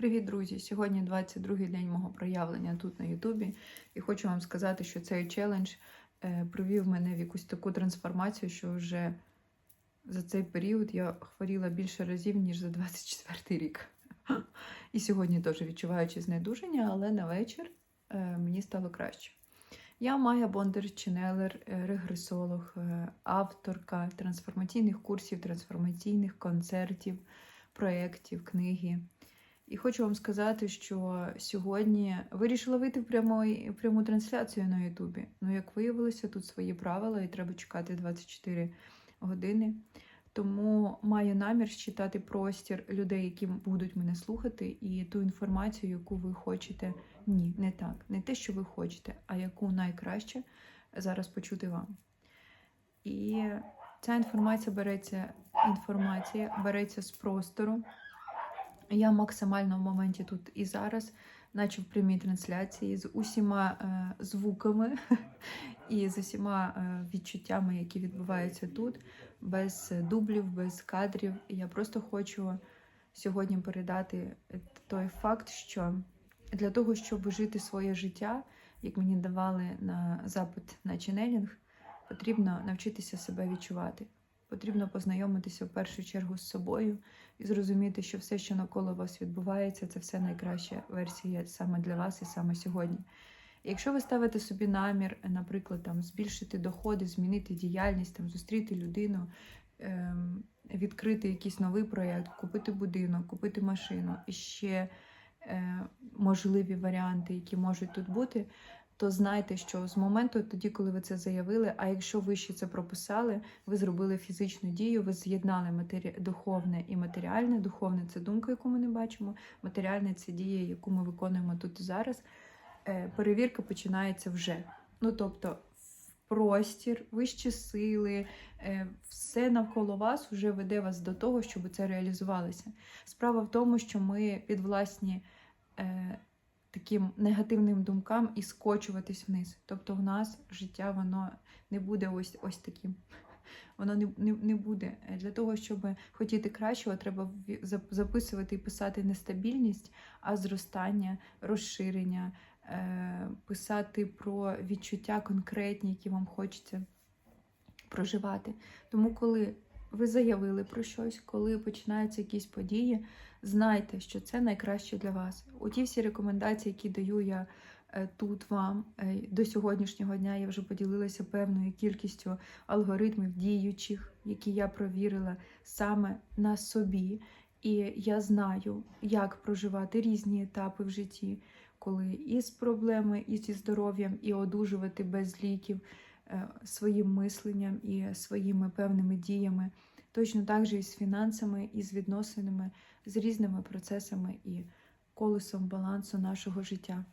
Привіт, друзі! Сьогодні 22-й день мого проявлення тут на Ютубі, і хочу вам сказати, що цей челендж е, привів мене в якусь таку трансформацію, що вже за цей період я хворіла більше разів, ніж за 24-й рік. І сьогодні теж відчуваючи знедуження, але на вечір е, мені стало краще. Я Майя Бондар, ченелер, е, регресолог, авторка трансформаційних курсів, трансформаційних концертів, проєктів, книги. І хочу вам сказати, що сьогодні вирішила вийти в пряму, пряму трансляцію на Ютубі. Ну, як виявилося, тут свої правила, і треба чекати 24 години. Тому маю намір считати простір людей, які будуть мене слухати, і ту інформацію, яку ви хочете. Ні, не так. Не те, що ви хочете, а яку найкраще зараз почути вам. І ця інформація береться, інформація береться з простору. Я максимально в моменті тут і зараз, наче в прямій трансляції, з усіма е, звуками і з усіма е, відчуттями, які відбуваються тут, без дублів, без кадрів. Я просто хочу сьогодні передати той факт, що для того, щоб жити своє життя, як мені давали на запит на ченелінг, потрібно навчитися себе відчувати. Потрібно познайомитися в першу чергу з собою і зрозуміти, що все, що навколо вас відбувається, це все найкраща версія саме для вас і саме сьогодні. Якщо ви ставите собі намір, наприклад, там збільшити доходи, змінити діяльність, там зустріти людину, ем, відкрити якийсь новий проєкт, купити будинок, купити машину і ще е, можливі варіанти, які можуть тут бути, то знайте, що з моменту тоді, коли ви це заявили, а якщо ви ще це прописали, ви зробили фізичну дію, ви з'єднали матері... духовне і матеріальне. Духовне це думка, яку ми не бачимо, матеріальне це дія, яку ми виконуємо тут і зараз. Е, Перевірка починається вже. Ну тобто, простір, вищі сили, е, все навколо вас вже веде вас до того, щоб це реалізувалося. Справа в тому, що ми під власні. Таким негативним думкам і скочуватись вниз. Тобто в нас життя воно не буде ось ось таким. Воно не не, не буде. Для того, щоб хотіти кращого, треба записувати і писати не стабільність, а зростання, розширення, е, писати про відчуття конкретні, які вам хочеться проживати. Тому, коли ви заявили про щось, коли починаються якісь події, знайте, що це найкраще для вас. У ті всі рекомендації, які даю я е, тут вам е, до сьогоднішнього дня, я вже поділилася певною кількістю алгоритмів діючих, які я провірила саме на собі. І я знаю, як проживати різні етапи в житті, коли і з проблеми, і зі здоров'ям, і одужувати без ліків. Е, своїм мисленням і своїми певними діями, точно так же і з фінансами, і з відносинами, з різними процесами і колесом балансу нашого життя.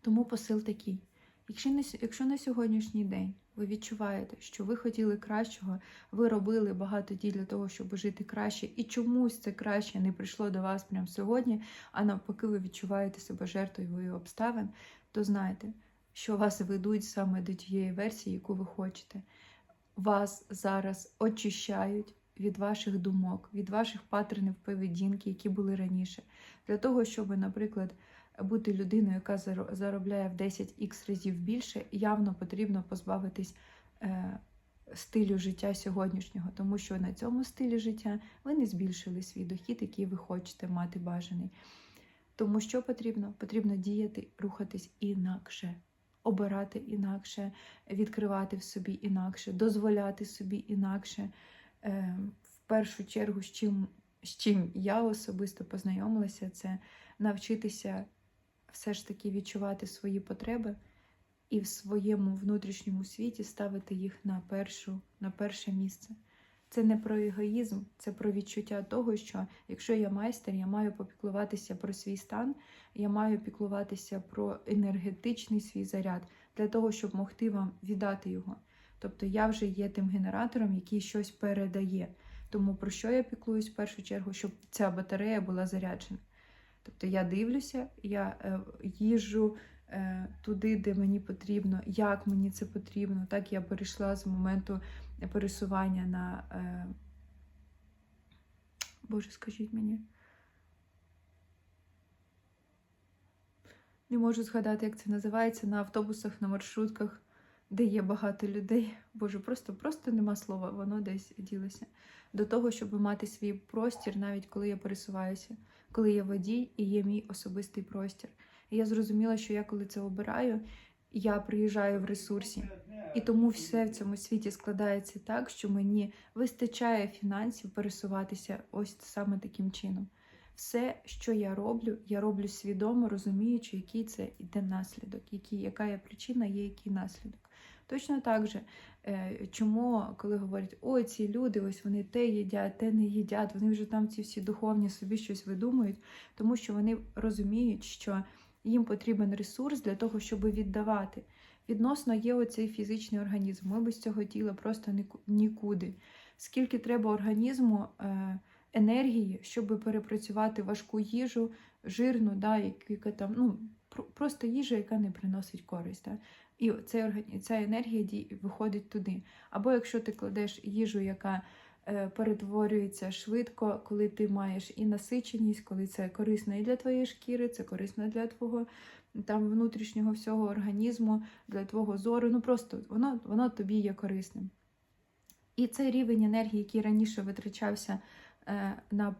Тому посил такий. Якщо на, якщо на сьогоднішній день ви відчуваєте, що ви хотіли кращого, ви робили багато дій для того, щоб жити краще, і чомусь це краще не прийшло до вас прямо сьогодні, а навпаки, ви відчуваєте себе жертвою обставин, то знайте, що вас ведуть саме до тієї версії, яку ви хочете. Вас зараз очищають від ваших думок, від ваших паттернів поведінки, які були раніше. Для того, щоб, наприклад, бути людиною, яка заробляє в 10х разів більше, явно потрібно позбавитись е, стилю життя сьогоднішнього, тому що на цьому стилі життя ви не збільшили свій дохід, який ви хочете мати бажаний. Тому що потрібно? Потрібно діяти, рухатись інакше обирати інакше, відкривати в собі інакше, дозволяти собі інакше. Е, в першу чергу, з чим, з чим я особисто познайомилася, це навчитися все ж таки відчувати свої потреби і в своєму внутрішньому світі ставити їх на, першу, на перше місце. Це не про егоїзм, це про відчуття того, що якщо я майстер, я маю попіклуватися про свій стан, я маю піклуватися про енергетичний свій заряд для того, щоб могти вам віддати його. Тобто я вже є тим генератором, який щось передає. Тому про що я піклуюсь в першу чергу, щоб ця батарея була заряджена. Тобто я дивлюся, я е, їжджу е, туди, де мені потрібно, як мені це потрібно. Так я перейшла з моменту пересування на. Е... Боже, скажіть мені. не можу згадати, як це називається, на автобусах, на маршрутках, де є багато людей. Боже, просто, просто нема слова, воно десь ділося. До того, щоб мати свій простір, навіть коли я пересуваюся, коли є водій і є мій особистий простір. І я зрозуміла, що я коли це обираю, я приїжджаю в ресурсі. І тому все в цьому світі складається так, що мені вистачає фінансів пересуватися ось саме таким чином. Все, що я роблю, я роблю свідомо, розуміючи, який це йде наслідок, який, яка є причина, є який наслідок. Точно так же, е, чому, коли говорять, ой, ці люди, ось вони те їдять, те не їдять, вони вже там ці всі духовні собі щось видумують, тому що вони розуміють, що їм потрібен ресурс для того, щоб віддавати. Відносно є оцей фізичний організм. Ми без цього тіла просто нікуди. Скільки треба організму е, енергії, щоб перепрацювати важку їжу, жирну, да, яка там, ну, просто їжа, яка не приносить користь. Да? І ця енергія виходить туди. Або якщо ти кладеш їжу, яка е, перетворюється швидко, коли ти маєш і насиченість, коли це корисно і для твоєї шкіри, це корисно для твого там внутрішнього всього організму, для твого зору. Ну просто воно, воно тобі є корисним. І цей рівень енергії, який раніше витрачався е, на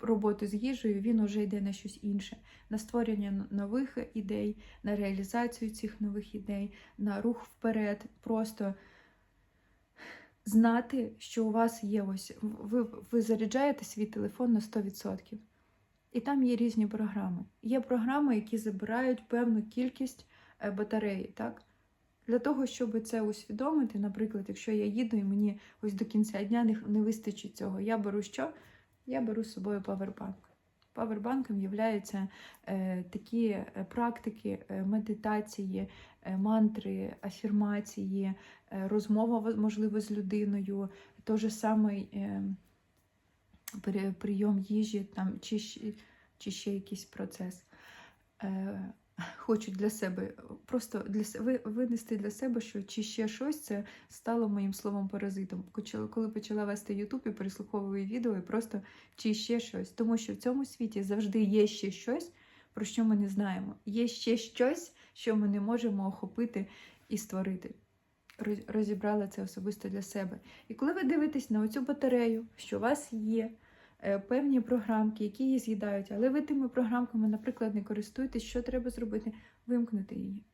роботу з їжею, він уже йде на щось інше, на створення нових ідей, на реалізацію цих нових ідей, на рух вперед. Просто знати, що у вас є ось ви, ви заряджаєте свій телефон на 100%. І там є різні програми. Є програми, які забирають певну кількість е, батареї. Так? Для того, щоб це усвідомити, наприклад, якщо я їду і мені ось до кінця дня не вистачить цього, я беру що? Я беру з собою павербанк. Павербанком являються е, такі е, практики е, медитації, е, мантри, афірмації, е, розмова можливо з людиною, той же самий е, при- прийом їжі там, чи, чи ще якийсь процес. Е, хочу для себе просто для се- ви- винести для себе, що чи ще щось це стало моїм словом паразитом. Коли почала вести Ютуб і переслуховую відео, і просто чи ще щось. Тому що в цьому світі завжди є ще щось, про що ми не знаємо. Є ще щось, що ми не можемо охопити і створити. Роз- Розібрала це особисто для себе. І коли ви дивитесь на оцю батарею, що у вас є певні програмки, які її з'їдають, але ви тими програмками, наприклад, не користуєтесь, що треба зробити? Вимкнути її.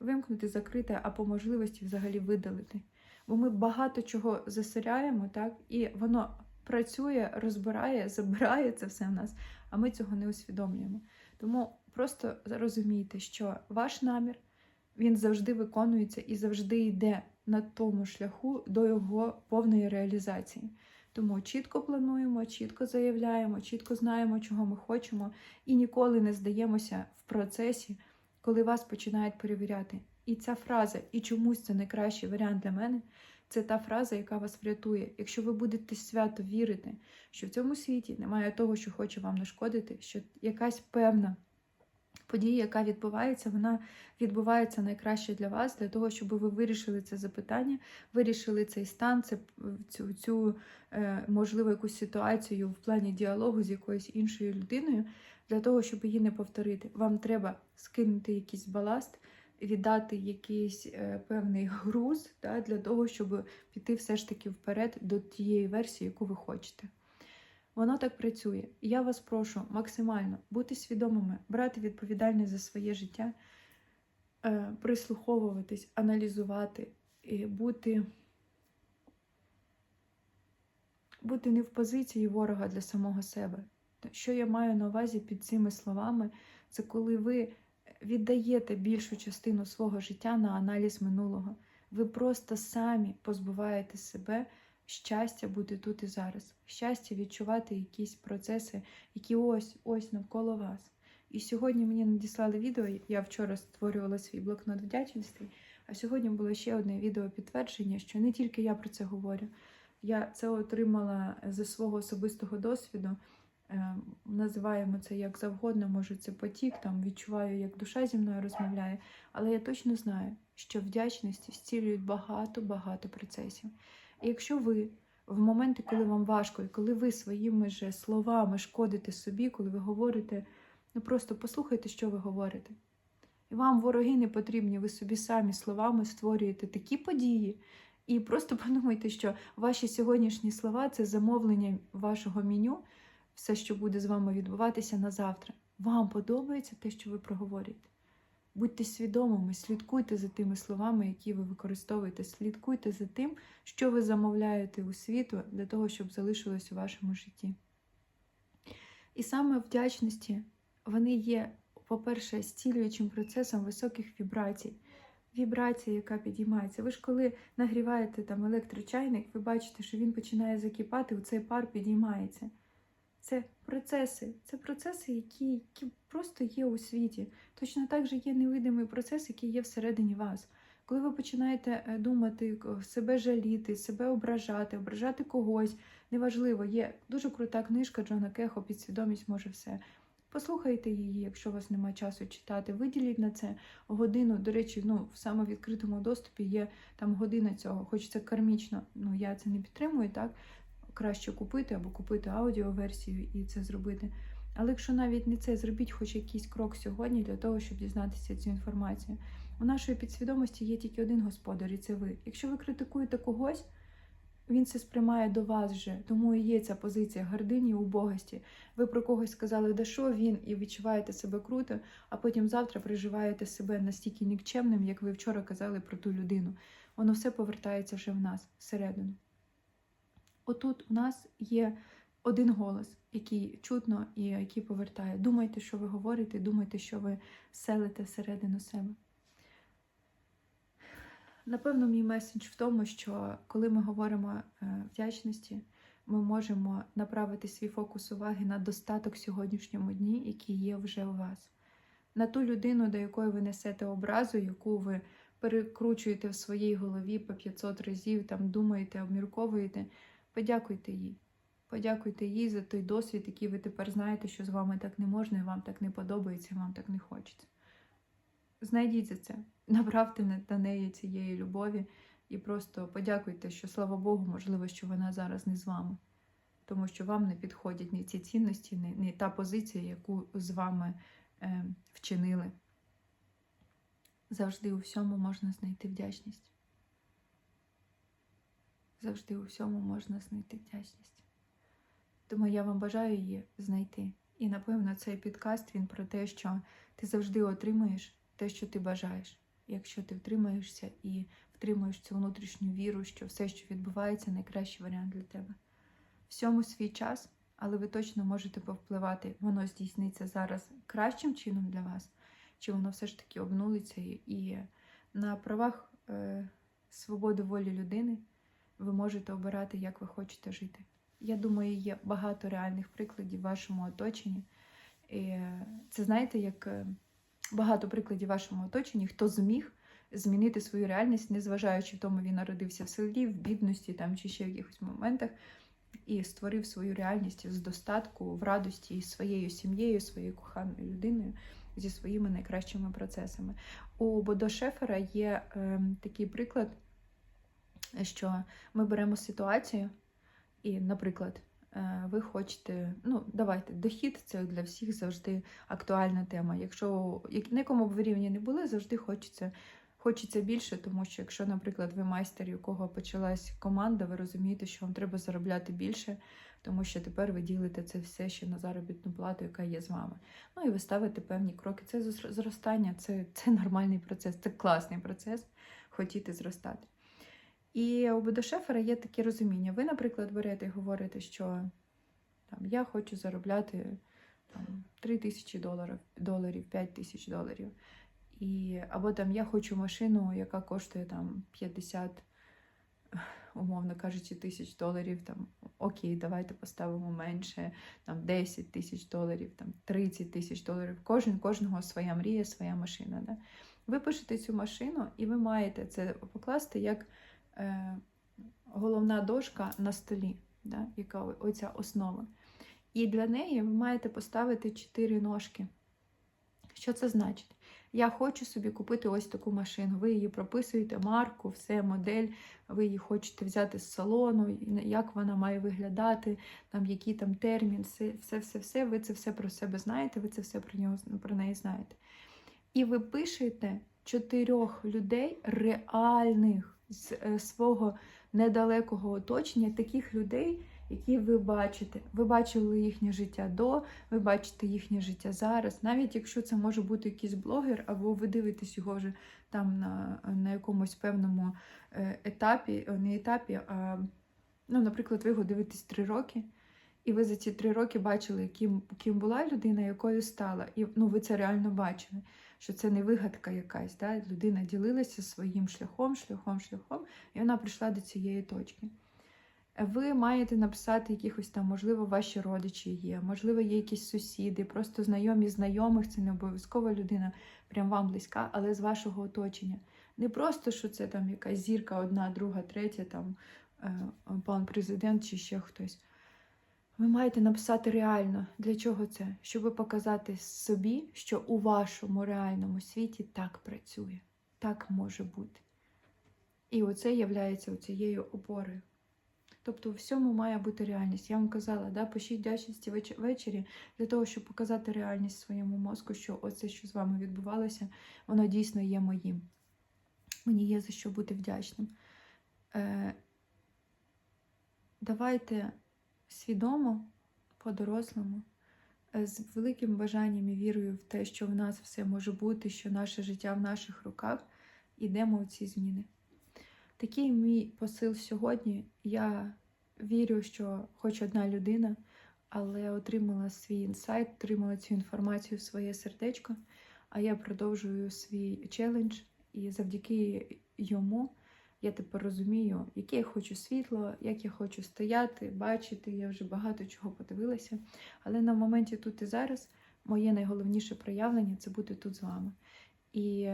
Вимкнути, закрити, а по можливості взагалі видалити. Бо ми багато чого засиряємо, так, і воно працює, розбирає, забирає це все в нас, а ми цього не усвідомлюємо. Тому просто розумійте, що ваш намір він завжди виконується і завжди йде на тому шляху до його повної реалізації. Тому чітко плануємо, чітко заявляємо, чітко знаємо, чого ми хочемо, і ніколи не здаємося в процесі, коли вас починають перевіряти. І ця фраза, і чомусь це найкращий варіант для мене, це та фраза, яка вас врятує. Якщо ви будете свято вірити, що в цьому світі немає того, що хоче вам нашкодити, що якась певна подія, яка відбувається, вона відбувається найкраще для вас, для того, щоб ви вирішили це запитання, вирішили цей стан, цю, цю е, можливо якусь ситуацію в плані діалогу з якоюсь іншою людиною, для того, щоб її не повторити. Вам треба скинути якийсь баласт, віддати якийсь е, певний груз для того, щоб піти все ж таки вперед до тієї версії, яку ви хочете. Воно так працює. І я вас прошу максимально бути свідомими, брати відповідальність за своє життя, е, прислуховуватись, аналізувати, і бути, бути не в позиції ворога для самого себе. Що я маю на увазі під цими словами, це коли ви віддаєте більшу частину свого життя на аналіз минулого. Ви просто самі позбуваєте себе щастя бути тут і зараз, щастя відчувати якісь процеси, які ось ось навколо вас. І сьогодні мені надіслали відео. Я вчора створювала свій блокнот вдячності, а сьогодні було ще одне відео підтвердження, що не тільки я про це говорю. Я це отримала зі свого особистого досвіду. Е, Називаємо це як завгодно, може це потік, там відчуваю, як душа зі мною розмовляє. Але я точно знаю, що вдячності зцілюють багато-багато процесів. І якщо ви в моменти, коли вам важко, і коли ви своїми же словами шкодите собі, коли ви говорите Ну просто послухайте, що ви говорите. І вам вороги не потрібні, ви собі самі словами створюєте такі події. І просто подумайте, що ваші сьогоднішні слова це замовлення вашого меню, все, що буде з вами відбуватися на завтра. Вам подобається те, що ви проговорюєте. Будьте свідомими, слідкуйте за тими словами, які ви використовуєте, слідкуйте за тим, що ви замовляєте у світу для того, щоб залишилось у вашому житті. І саме вдячності вони є, по-перше, зцілюючим процесом високих вібрацій. Вібрація, яка підіймається. Ви ж коли нагріваєте там електрочайник, ви бачите, що він починає закипати, у цей пар підіймається. Це процеси, це процеси, які, які просто є у світі. Точно так же є невидимий процес, який є всередині вас. Коли ви починаєте е, думати, себе жаліти, себе ображати, ображати когось, неважливо, є дуже крута книжка Джона Кехо Підсвідомість може все. Послухайте її, якщо у вас немає часу читати. Виділіть на це годину. До речі, ну в самовідкритому доступі є там година цього, хоч це кармічно. Ну я це не підтримую, так краще купити або купити аудіоверсію і це зробити. Але якщо навіть не це, зробіть хоч якийсь крок сьогодні для того, щоб дізнатися цю інформацію. У нашої підсвідомості є тільки один господар, і це ви. Якщо ви критикуєте когось, він це сприймає до вас вже, тому і є ця позиція гордині і убогості. Ви про когось сказали, да що він, і відчуваєте себе круто, а потім завтра переживаєте себе настільки нікчемним, як ви вчора казали про ту людину. Воно все повертається вже в нас всередину. Отут у нас є один голос, який чутно і який повертає. Думайте, що ви говорите, думайте, що ви селите всередину себе. Напевно, мій меседж в тому, що коли ми говоримо е, вдячності, ми можемо направити свій фокус уваги на достаток сьогоднішньому дні, який є вже у вас, на ту людину, до якої ви несете образу, яку ви перекручуєте в своїй голові по 500 разів, там думаєте, обмірковуєте. Подякуйте їй. Подякуйте їй за той досвід, який ви тепер знаєте, що з вами так не можна, і вам так не подобається, і вам так не хочеться. Знайдіть за це, направте на- неї цієї любові і просто подякуйте, що слава Богу, можливо, що вона зараз не з вами, тому що вам не підходять ні ці цінності, ні, ні та позиція, яку з вами е, вчинили. Завжди у всьому можна знайти вдячність. Завжди у всьому можна знайти вдячність. Тому я вам бажаю її знайти. І напевно цей підкаст він про те, що ти завжди отримуєш те, що ти бажаєш, якщо ти втримаєшся і втримуєш цю внутрішню віру, що все, що відбувається, найкращий варіант для тебе. Всьому свій час, але ви точно можете повпливати, воно здійсниться зараз кращим чином для вас, чи воно все ж таки обнулиться і, на правах е, свободи волі людини ви можете обирати, як ви хочете жити. Я думаю, є багато реальних прикладів в вашому оточенні. І це знаєте, як е, багато прикладів в вашому оточенні, хто зміг змінити свою реальність, незважаючи в тому, він народився в селі, в бідності там чи ще в якихось моментах, і створив свою реальність з достатку, в радості із своєю сім'єю, своєю коханою людиною, зі своїми найкращими процесами. У Бодо Шефера є е, такий приклад, що ми беремо ситуацію, і, наприклад, е, ви хочете, ну, давайте, дохід це для всіх завжди актуальна тема. Якщо як- на якому б ви рівні не були, завжди хочеться. Хочеться більше, тому що якщо, наприклад, ви майстер, у кого почалась команда, ви розумієте, що вам треба заробляти більше, тому що тепер ви ділите це все ще на заробітну плату, яка є з вами. Ну і ви ставите певні кроки. Це зрос- зростання, це, це нормальний процес, це класний процес хотіти зростати. І у Бодошефера є таке розуміння. Ви, наприклад, берете і говорите, що там, я хочу заробляти там, 3 тисячі доларів, доларів, 5 тисяч доларів. І, або там я хочу машину, яка коштує там 50, умовно кажучи, тисяч доларів. Там, окей, давайте поставимо менше, там 10 тисяч доларів, там 30 тисяч доларів. Кожен, кожного своя мрія, своя машина. Да? Ви пишете цю машину, і ви маєте це покласти як головна дошка на столі, да? яка оця основа. І для неї ви маєте поставити чотири ножки. Що це значить? Я хочу собі купити ось таку машину. Ви її прописуєте, марку, все, модель, ви її хочете взяти з салону, як вона має виглядати, там який там термін, все, все, все, все. Ви це все про себе знаєте, ви це все про нього про неї знаєте. І ви пишете чотирьох людей реальних з е, свого недалекого оточення, таких людей, які ви бачите. Ви бачили їхнє життя до, ви бачите їхнє життя зараз. Навіть якщо це може бути якийсь блогер, або ви дивитесь його вже там на, на якомусь певному е, етапі, не етапі, а, ну, наприклад, ви його дивитесь три роки. І ви за ці три роки бачили, ким, ким була людина, якою стала. І ну, ви це реально бачили, що це не вигадка якась. Да? Людина ділилася своїм шляхом, шляхом, шляхом, і вона прийшла до цієї точки. Ви маєте написати якихось там, можливо, ваші родичі є, можливо, є якісь сусіди, просто знайомі знайомих, це не обов'язкова людина, прям вам близька, але з вашого оточення. Не просто, що це там якась зірка, одна, друга, третя, там е, пан президент чи ще хтось. Ви маєте написати реально, для чого це? Щоб показати собі, що у вашому реальному світі так працює, так може бути. І оце є цією опорою. Тобто у всьому має бути реальність. Я вам казала, да, пишіть вдячності ввечері для того, щоб показати реальність своєму мозку, що оце, що з вами відбувалося, воно дійсно є моїм. Мені є за що бути вдячним. Е, давайте свідомо, по-дорослому, е, з великим бажанням і вірою в те, що в нас все може бути, що наше життя в наших руках, ідемо у ці зміни. Такий мій посил сьогодні. Я вірю, що хоч одна людина, але отримала свій інсайт, отримала цю інформацію в своє сердечко, а я продовжую свій челендж, і завдяки йому я тепер розумію, яке я хочу світло, як я хочу стояти, бачити. Я вже багато чого подивилася. Але на моменті тут і зараз моє найголовніше проявлення це бути тут з вами. І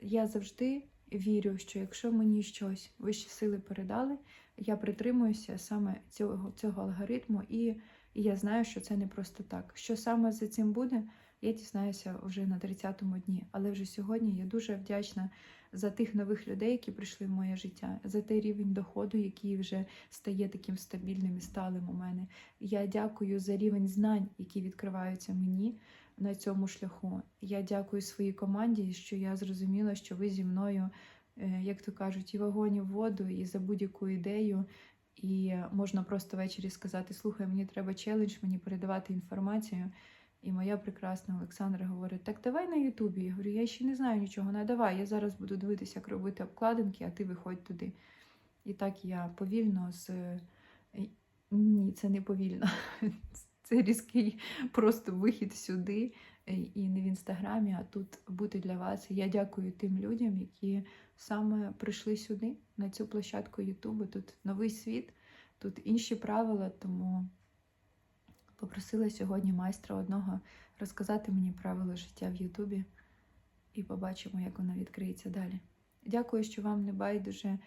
я завжди вірю, що якщо мені щось вищі сили передали, я притримуюся саме цього, цього алгоритму, і, і я знаю, що це не просто так. Що саме за цим буде, я дізнаюся вже на 30-му дні. Але вже сьогодні я дуже вдячна за тих нових людей, які прийшли в моє життя, за той рівень доходу, який вже стає таким стабільним і сталим у мене. Я дякую за рівень знань, які відкриваються мені на цьому шляху. Я дякую своїй команді, що я зрозуміла, що ви зі мною, е, як то кажуть, і в вогонь, і в воду, і за будь-яку ідею. І можна просто ввечері сказати: слухай, мені треба челендж, мені передавати інформацію. І моя прекрасна Олександра говорить: так давай на Ютубі. Я говорю, я ще не знаю нічого. Не давай. Я зараз буду дивитися, як робити обкладинки, а ти виходь туди. І так я повільно з. е, Ні, це не повільно. Це різкий просто вихід сюди е, і не в інстаграмі, а тут бути для вас. Я дякую тим людям, які саме прийшли сюди, на цю площадку Ютубу. Тут новий світ, тут інші правила, тому попросила сьогодні майстра одного розказати мені правила життя в Ютубі і побачимо, як воно відкриється далі. Дякую, що вам не байдуже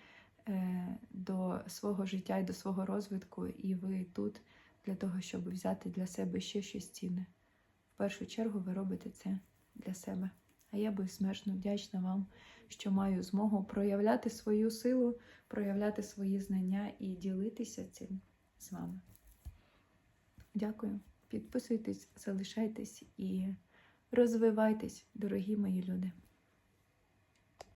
е, до свого життя і до свого розвитку, і ви тут для того, щоб взяти для себе ще щось цінне. В першу чергу ви робите це для себе. А я безмежно вдячна вам, що маю змогу проявляти свою силу, проявляти свої знання і ділитися цим з вами. Дякую. Підписуйтесь, залишайтесь і розвивайтесь, дорогі мої люди.